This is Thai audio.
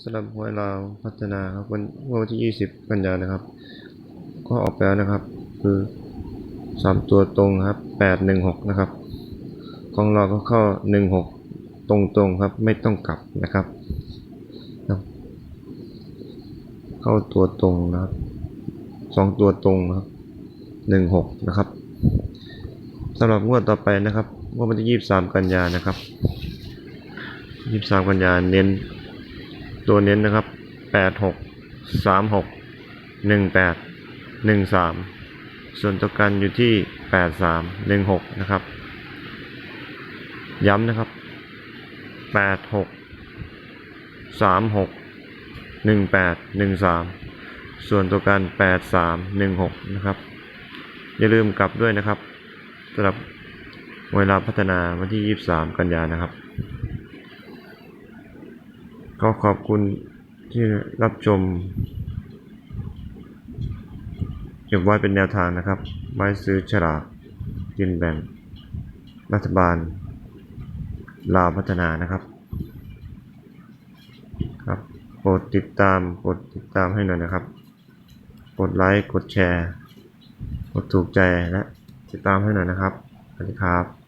สำหรับหวยลาวพัฒนาครับวันวันที่ 20 กันยานะครับ ก็ออกไปแล้วนะครับ คือสามตัวตรงครับ 816 นะครับ ของเราก็เข้า 16 ตรงๆครับ ไม่ต้องกลับนะครับ เข้าตัวตรงนะครับสองตัวตรงนะครับ 16 นะครับสำหรับงวดต่อไปนะครับงวดวันที่ 23 กันยานะครับ 23 กันยานเน้น ตัวเน้นนะครับแปดหกสามหกหนึ่งแปดหนึ่งสามส่วนตัวกันอยู่ที่แปดสามหนึ่งหกนะครับ ย้ำนะครับแปดหกสามหกหนึ่งแปดหนึ่งสามส่วนตัวกันแปดสามหนึ่งหกนะครับ อย่าลืมกลับด้วยนะครับสำหรับเวลาพัฒนาวันที่ยี่สามกันยานะครับ ก็ขอบคุณที่รับชม เก็บไว้เป็นแนวทางนะครับ ไว้ซื้อฉลากกินแบ่ง รัฐบาล ลาวพัฒนานะครับ ครับโปรดติดตามกดติดตามให้หน่อยนะครับ กดไลค์ กดแชร์ กดถูกใจและติดตามให้หน่อยนะครับสวัสดีครับ